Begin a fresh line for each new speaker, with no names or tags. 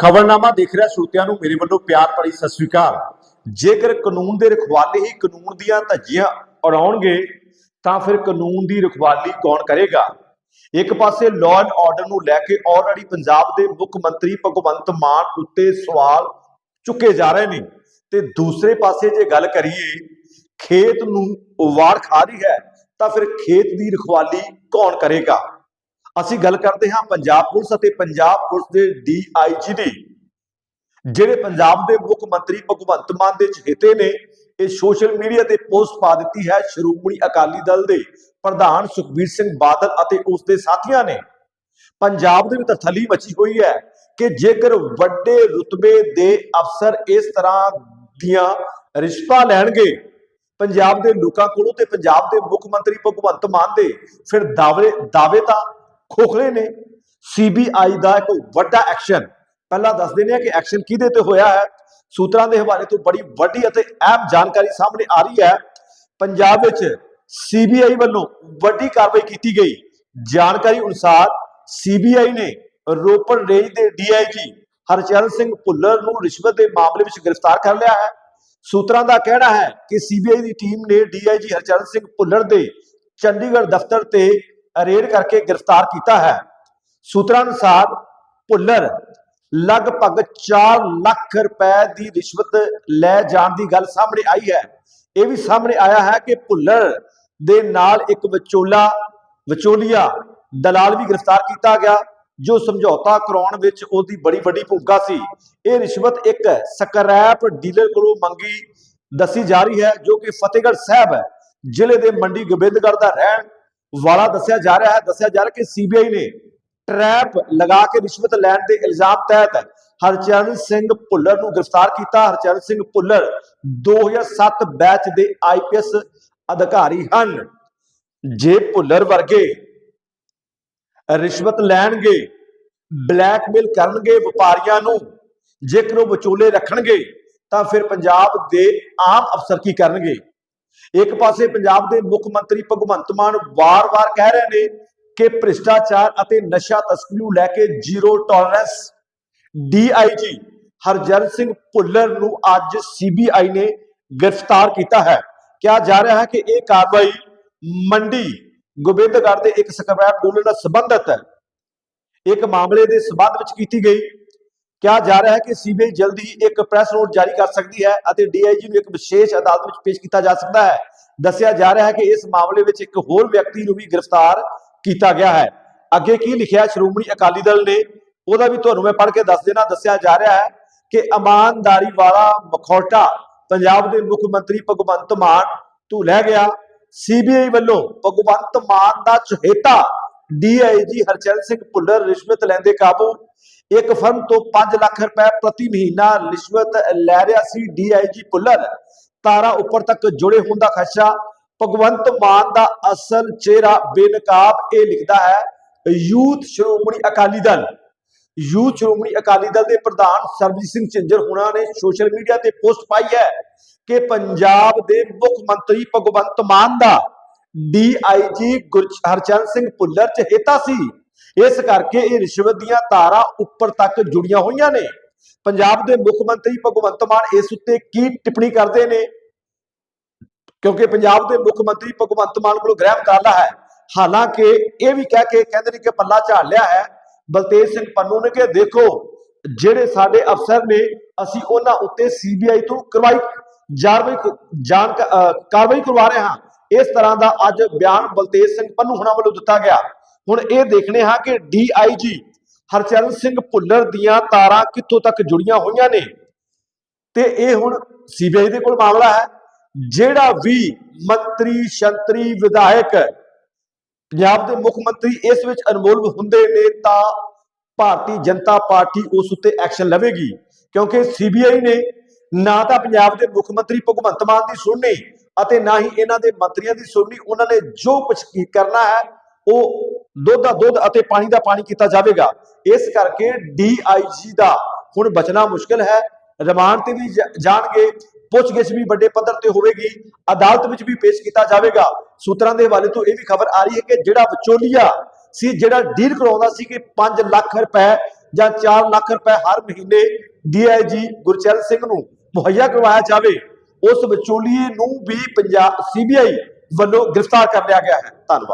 ਖਬਰਨਾਮਾ ਦੇਖ ਰਿਹਾ ਸਰੋਤਿਆਂ ਨੂੰ, ਮੇਰੇ ਵੱਲੋਂ ਪਿਆਰ ਭਰੀ ਸਤਿ ਸ੍ਰੀ ਅਕਾਲ। ਜੇਕਰ ਕਾਨੂੰਨ ਦੇ ਰਖਵਾਲੇ ਹੀ ਕਾਨੂੰਨ ਦੀਆਂ ਧੱਜੀਆਂ ਉਡਾਉਣਗੇ, ਤਾਂ ਫਿਰ ਕਾਨੂੰਨ ਦੀ ਰਖਵਾਲੀ ਕੌਣ ਕਰੇਗਾ? ਇੱਕ ਪਾਸੇ ਲਾਅ ਐਂਡ ਆਰਡਰ ਨੂੰ ਲੈ ਕੇ ਆਲਰੇਡੀ ਪੰਜਾਬ ਦੇ ਮੁੱਖ ਮੰਤਰੀ ਭਗਵੰਤ ਮਾਨ ਉੱਤੇ ਸਵਾਲ ਚੁੱਕੇ ਜਾ ਰਹੇ ਨੇ, ਤੇ ਦੂਸਰੇ ਪਾਸੇ ਜੇ ਗੱਲ ਕਰੀਏ, ਖੇਤ ਨੂੰ ਉਵਾੜ ਖਾ ਰਹੀ ਹੈ, ਤਾਂ ਫਿਰ ਖੇਤ ਦੀ ਰਖਵਾਲੀ ਕੌਣ ਕਰੇਗਾ? ਅਸੀਂ ਗੱਲ ਕਰਦੇ ਹਾਂ ਪੰਜਾਬ ਪੁਲਿਸ ਅਤੇ ਪੰਜਾਬ ਪੁਲਿਸ ਦੇ ਡੀਆਈਜੀ ਦੀ, ਜਿਹੜੇ ਪੰਜਾਬ ਦੇ ਮੁੱਖ ਮੰਤਰੀ ਭਗਵੰਤ ਮਾਨ ਦੇ ਚਹੇਤੇ ਨੇ, ਇਹ ਸੋਸ਼ਲ ਮੀਡੀਆ ਤੇ ਪੋਸਟ ਪਾ ਦਿੱਤੀ ਹੈ, ਸ਼੍ਰੋਮਣੀ ਅਕਾਲੀ ਦਲ ਦੇ ਪ੍ਰਧਾਨ ਸੁਖਬੀਰ ਸਿੰਘ ਬਾਦਲ ਅਤੇ ਉਸ ਦੇ ਸਾਥੀਆਂ ਨੇ। ਪੰਜਾਬ ਦੇ ਵਿੱਚ ਥਲੀ ਮਚੀ ਹੋਈ ਹੈ ਕਿ ਜੇਕਰ ਵੱਡੇ ਰੁਤਬੇ ਦੇ ਅਫਸਰ ਇਸ ਤਰ੍ਹਾਂ ਦੀਆਂ ਰਿਸ਼ਤਾ ਲੈਣਗੇ, ਪੰਜਾਬ ਦੇ ਲੋਕਾਂ ਕੋਲੋਂ ਤੇ ਪੰਜਾਬ ਦੇ ਮੁੱਖ ਮੰਤਰੀ ਭਗਵੰਤ ਮਾਨ ਦੇ ਫਿਰ ਦਾਅਵੇ ਦਾਅਵੇ ਤਾਂ ਖੋਖਲੇ ਨੇ। ਸੀਬੀਆਈ ਦਾ ਇੱਕ ਵੱਡਾ ਐਕਸ਼ਨ ਪਹਿਲਾਂ ਦੱਸ ਦਿੰਦੇ ਆ ਕਿ ਐਕਸ਼ਨ ਕਿਹਦੇ ਤੇ ਹੋਇਆ ਹੈ। ਸੂਤਰਾਂ ਦੇ ਹਵਾਲੇ ਤੋਂ ਬੜੀ ਵੱਡੀ ਅਤੇ ਅਹਿਮ ਜਾਣਕਾਰੀ ਸਾਹਮਣੇ ਆ ਰਹੀ ਹੈ। ਪੰਜਾਬ ਵਿੱਚ ਸੀਬੀਆਈ ਵੱਲੋਂ ਵੱਡੀ ਕਾਰਵਾਈ ਕੀਤੀ ਗਈ। ਜਾਣਕਾਰੀ ਅਨੁਸਾਰ ਸੀਬੀਆਈ ਨੇ ਰੋਪੜ ਰੇਂਜ ਦੇ ਡੀਆਈਜੀ ਹਰਚਰਨ ਸਿੰਘ ਭੁੱਲਰ ਨੂੰ ਰਿਸ਼ਵਤ ਦੇ ਮਾਮਲੇ ਵਿੱਚ ਗ੍ਰਿਫਤਾਰ ਕਰ ਲਿਆ ਹੈ। ਸੂਤਰਾਂ ਦਾ ਕਹਿਣਾ ਹੈ ਕਿ ਸੀਬੀਆਈ ਦੀ ਟੀਮ ਨੇ ਡੀਆਈਜੀ ਹਰਚਰਨ ਸਿੰਘ ਭੁੱਲਰ ਦੇ ਚੰਡੀਗੜ੍ਹ ਦਫ਼ਤਰ ਤੇ ਰੇਡ ਕਰਕੇ ਗ੍ਰਿਫਤਾਰ ਕੀਤਾ ਹੈ। ਸੂਤਰਾਂ ਅਨੁਸਾਰ ਭੁੱਲਰ ਲਗਭਗ 4 ਲੱਖ ਰੁਪਏ ਦੀ ਰਿਸ਼ਵਤ ਲੈ ਜਾਣ ਦੀ ਗੱਲ ਸਾਹਮਣੇ ਆਈ ਹੈ। ਇਹ ਵੀ ਸਾਹਮਣੇ ਆਇਆ ਹੈ ਕਿ ਭੁੱਲਰ ਦੇ ਨਾਲ ਇੱਕ ਵਿਚੋਲਾ, ਵਿਚੋਲੀਆ ਦਲਾਲ ਵੀ ਗ੍ਰਿਫਤਾਰ ਕੀਤਾ ਗਿਆ, ਜੋ ਸਮਝੌਤਾ ਕਰਾਉਣ ਵਿੱਚ ਉਹਦੀ ਬੜੀ ਵੱਡੀ ਭੂਮਿਕਾ ਸੀ। ਇਹ ਰਿਸ਼ਵਤ ਇੱਕ ਸਕਰੈਪ ਡੀਲਰ ਕੋਲੋਂ ਮੰਗੀ ਦੱਸੀ ਜਾ ਰਹੀ ਹੈ, ਜੋ ਕਿ ਫਤਿਹਗੜ੍ਹ ਸਾਹਿਬ ਜ਼ਿਲ੍ਹੇ ਦੇ ਮੰਡੀ ਗੋਬਿੰਦਗੜ੍ਹ ਦਾ ਰਹਿਣ ਵਾਲਾ ਦੱਸਿਆ ਜਾ ਰਿਹਾ ਹੈ, ਦੱਸਿਆ ਜਾ ਰਿਹਾ ਕਿ ਸੀਬੀਆਈ ਨੇ ਟਰੈਪ ਲਗਾ ਕੇ ਰਿਸ਼ਵਤ ਲੈਣ ਦੇ ਇਲਜ਼ਾਮ ਤਹਿਤ ਹਰਚਰਨ ਸਿੰਘ ਭੁੱਲਰ ਨੂੰ ਗ੍ਰਿਫਤਾਰ ਕੀਤਾ। ਹਰਚਰਨ ਸਿੰਘ ਭੁੱਲਰ 2007 ਬੈਚ ਦੇ ਆਈਪੀਐਸ ਅਧਿਕਾਰੀ ਹਨ। ਜੇ ਭੁੱਲਰ ਵਰਗੇ ਰਿਸ਼ਵਤ ਲੈਣਗੇ ਬਲੈਕਮੇਲ ਕਰਨਗੇ ਵਪਾਰੀਆਂ ਨੂੰ ਜੇਕਰ ਉਹ ਵਿਚੋਲੇ ਰੱਖਣਗੇ, ਤਾਂ ਫਿਰ ਪੰਜਾਬ ਦੇ ਆਮ ਅਫਸਰ ਕੀ ਕਰਨਗੇ? ਇੱਕ ਪਾਸੇ ਪੰਜਾਬ ਦੇ ਮੁੱਖ ਮੰਤਰੀ ਭਗਵੰਤ ਮਾਨ ਵਾਰ-ਵਾਰ ਕਹਿ ਰਹੇ ਨੇ ਕਿ ਭ੍ਰਿਸ਼ਟਾਚਾਰ ਅਤੇ ਨਸ਼ਾ ਤਸਕਰੀ ਨੂੰ ਲੈ ਕੇ zero tolerance DIG Harjan Singh Bhullar ਨੂੰ ਅੱਜ ਸੀਬੀਆਈ ਨੇ ਗ੍ਰਿਫਤਾਰ ਕੀਤਾ ਹੈ। ਕਿਹਾ ਜਾ ਰਿਹਾ ਹੈ ਕਿ ਇਹ ਕਾਰਵਾਈ ਮੰਡੀ ਗੋਬਿੰਦਗੜ੍ਹ ਦੇ ਇੱਕ ਸਕ੍ਰੈਪ ਡੀਲਰ ਨਾਲ ਸੰਬੰਧਿਤ ਹੈ। ਇੱਕ ਮਾਮਲੇ ਦੇ ਸਬੰਧ ਵਿੱਚ ਕੀਤੀ ਗਈ। ਕਿਹਾ ਜਾ ਰਿਹਾ ਹੈ ਕਿ ਸੀਬੀਆਈ ਜਲਦੀ ਹੀ ਇੱਕ ਪ੍ਰੈਸ ਨੋਟ ਜਾਰੀ ਕਰ ਸਕਦੀ ਹੈ ਅਤੇ ਡੀਆਈਜੀ ਨੂੰ ਇੱਕ ਵਿਸ਼ੇਸ਼ ਅਦਾਲਤ ਵਿੱਚ ਪੇਸ਼ ਕੀਤਾ ਜਾ ਸਕਦਾ ਹੈ। ਦੱਸਿਆ ਜਾ ਰਿਹਾ ਹੈ ਕਿ ਇਸ ਮਾਮਲੇ ਵਿੱਚ ਇੱਕ ਹੋਰ ਵਿਅਕਤੀ ਨੂੰ ਵੀ ਗ੍ਰਿਫਤਾਰ ਕੀਤਾ ਗਿਆ ਹੈ। ਅੱਗੇ ਕੀ ਲਿਖਿਆ ਸ਼੍ਰੋਮਣੀ ਅਕਾਲੀ ਦਲ ਨੇ ਉਹਦਾ ਵੀ ਤੁਹਾਨੂੰ ਮੈਂ ਪੜ੍ਹ ਕੇ ਦੱਸ ਦੇਣਾ। ਦੱਸਿਆ ਜਾ ਰਿਹਾ ਹੈ ਕਿ ਇਮਾਨਦਾਰੀ ਵਾਲਾ ਮਖੌਟਾ ਪੰਜਾਬ ਦੇ ਮੁੱਖ ਮੰਤਰੀ ਭਗਵੰਤ ਮਾਨ ਤੋਂ ਲੈ ਗਿਆ। ਸੀਬੀਆਈ ਵੱਲੋਂ ਭਗਵੰਤ ਮਾਨ ਦਾ ਚਹੇਤਾ ਡੀਆਈਜੀ ਹਰਚਰਨ ਸਿੰਘ ਭੁੱਲਰ ਰਿਸ਼ਵਤ ਲੈਂਦੇ ਕਾਬੂ ਇੱਕ ਫਰਮ ਤੋਂ 5 ਲੱਖ ਰੁਪਏ ਪ੍ਰਤੀ ਮਹੀਨਾ ਰਿਸ਼ਵਤ ਲੈ ਰਿਹਾ ਸੀ ਡੀਆਈਜੀ ਭੁੱਲਰ। ਤਾਰਾ ਉੱਪਰ ਤੱਕ ਜੁੜੇ ਹੋਣ ਦਾ ਖਦਸ਼ਾ ਭਗਵੰਤ ਮਾਨ ਦਾ ਅਸਲ ਚਿਹਰਾ ਬੇਨਕਾਬ ਇਹ ਲਿਖਦਾ ਹੈ, ਯੂਥ ਸ਼੍ਰੋਮਣੀ ਅਕਾਲੀ ਦਲ। ਯੂਥ ਸ਼੍ਰੋਮਣੀ ਅਕਾਲੀ ਦਲ ਦੇ ਪ੍ਰਧਾਨ ਸਰਬਜੀਤ ਸਿੰਘ ਝਿੰਜਰ ਹੁਣਾਂ ਨੇ ਸੋਸ਼ਲ ਮੀਡੀਆ ਤੇ ਪੋਸਟ ਪਾਈ ਹੈ ਕਿ ਪੰਜਾਬ ਦੇ ਮੁੱਖ ਮੰਤਰੀ ਭਗਵੰਤ ਮਾਨ ਦਾ ਡੀਆਈਜੀ ਹਰਚੰਦ ਸਿੰਘ ਭੁੱਲਰ ਹੇਤਾ ਸੀ। ਇਸ ਕਰਕੇ ਇਹ ਰਿਸ਼ਵਤ ਦੀਆਂ ਤਾਰਾਂ ਉੱਪਰ ਤੱਕ ਜੁੜੀਆਂ ਹੋਈਆਂ ਨੇ। ਪੰਜਾਬ ਦੇ ਮੁੱਖ ਮੰਤਰੀ ਭਗਵੰਤ ਮਾਨ ਇਸ ਉੱਤੇ ਕੀ ਟਿੱਪਣੀ ਕਰਦੇ ਨੇ? ਕਿਉਂਕਿ ਪੰਜਾਬ ਦੇ ਮੁੱਖ ਮੰਤਰੀ ਭਗਵੰਤ ਮਾਨ ਕੋਲ ਗ੍ਰਹਿ ਮੰਤਰਾਲਾ ਹੈ। ਹਾਲਾਂਕਿ ਇਹ ਵੀ ਕਹਿ ਕੇ ਕਹਿੰਦੇ ਨੇ ਕਿ ਪੱਲਾ ਝਾੜ ਲਿਆ ਹੈ। ਬਲਤੇਜ ਸਿੰਘ ਪੰਨੂ ਨੇ ਕਿ ਦੇਖੋ, ਜਿਹੜੇ ਸਾਡੇ ਅਫਸਰ ਨੇ, ਅਸੀਂ ਉਹਨਾਂ ਉੱਤੇ ਸੀਬੀਆਈ ਤੋਂ ਕਰਵਾਈ ਜਾਰਵਾਈ ਜਾਣ ਕਾਰਵਾਈ ਕਰਵਾ ਰਹੇ ਹਾਂ। ਇਸ ਤਰ੍ਹਾਂ ਦਾ ਅੱਜ ਬਿਆਨ ਬਲਤੇਜ ਸਿੰਘ ਪੰਨੂ ਹੁਣਾਂ ਵੱਲੋਂ ਦਿੱਤਾ ਗਿਆ। ਹੁਣ ਇਹ ਦੇਖਣੇ ਹਾਂ ਕਿ ਡੀਆਈਜੀ ਹਰਚਰਨ ਸਿੰਘ ਭੁੱਲਰ ਦੀਆਂ ਤਾਰਾਂ ਕਿੱਥੋਂ ਤੱਕ ਜੁੜੀਆਂ ਹੋਈਆਂ ਨੇ। ਤੇ ਇਹ ਹੁਣ ਸੀਬੀਆਈ ਦੇ ਕੋਲ ਮਾਮਲਾ ਹੈ, ਜਿਹੜਾ ਵੀ ਮੰਤਰੀ, ਸ਼ੰਤਰੀ, ਵਿਧਾਇਕ ਪੰਜਾਬ ਦੇ ਮੁੱਖ ਮੰਤਰੀ ਇਸ ਵਿੱਚ ਇਨਵੋਲਵ ਹੁੰਦੇ ਨੇ ਤਾਂ ਭਾਰਤੀ ਜਨਤਾ ਪਾਰਟੀ ਉਸ ਉੱਤੇ ਐਕਸ਼ਨ ਲਵੇਗੀ, ਕਿਉਂਕਿ ਸੀਬੀਆਈ ਨੇ ਨਾ ਤਾਂ ਪੰਜਾਬ ਦੇ ਮੁੱਖ ਮੰਤਰੀ ਭਗਵੰਤ ਮਾਨ ਦੀ ਸੁਣਨੀ ਅਤੇ ਨਾ ਹੀ ਇਹਨਾਂ ਦੇ ਮੰਤਰੀਆਂ ਦੀ ਸੁਣਨੀ, ਉਹਨਾਂ ਨੇ ਜੋ ਕੁਝ ਕਰਨਾ ਹੈ ਉਹ ਦੁੱਧ ਦਾ ਦੁੱਧ ਅਤੇ ਪਾਣੀ ਦਾ ਪਾਣੀ ਕੀਤਾ ਜਾਵੇਗਾ। ਇਸ ਕਰਕੇ ਡੀਆਈਜੀ ਦਾ ਹੁਣ ਬਚਣਾ ਮੁਸ਼ਕਲ ਹੈ। ਰਿਮਾਂਡ ਤੇ ਵੀ ਜਾਣਗੇ। ਪੁੱਛਗਿੱਛ ਵੀ ਵੱਡੇ ਪੱਧਰ ਤੇ ਹੋਵੇਗੀ। ਅਦਾਲਤ ਵਿੱਚ ਵੀ ਪੇਸ਼ ਕੀਤਾ ਜਾਵੇਗਾ। ਸੂਤਰਾਂ ਦੇ ਹਵਾਲੇ ਤੋਂ ਇਹ ਵੀ ਖਬਰ ਆ ਰਹੀ ਹੈ ਕਿ ਜਿਹੜਾ ਵਿਚੋਲੀਆ ਸੀ, ਜਿਹੜਾ ਡੀਲ ਕਰਾਉਂਦਾ ਸੀ ਕਿ 5 ਲੱਖ ਰੁਪਏ ਜਾਂ 4 ਲੱਖ ਰੁਪਏ ਹਰ ਮਹੀਨੇ ਡੀਆਈਜੀ ਗੁਰਚਰਨ ਸਿੰਘ ਨੂੰ ਮੁਹੱਈਆ ਕਰਵਾਇਆ ਜਾਵੇ, ਉਸ ਵਿਚੋਲੀਏ ਨੂੰ ਵੀ ਪੰਜਾਬ ਸੀਬੀਆਈ ਵੱਲੋਂ ਗ੍ਰਿਫਤਾਰ ਕਰ ਲਿਆ ਗਿਆ ਹੈ। ਧੰਨਵਾਦ।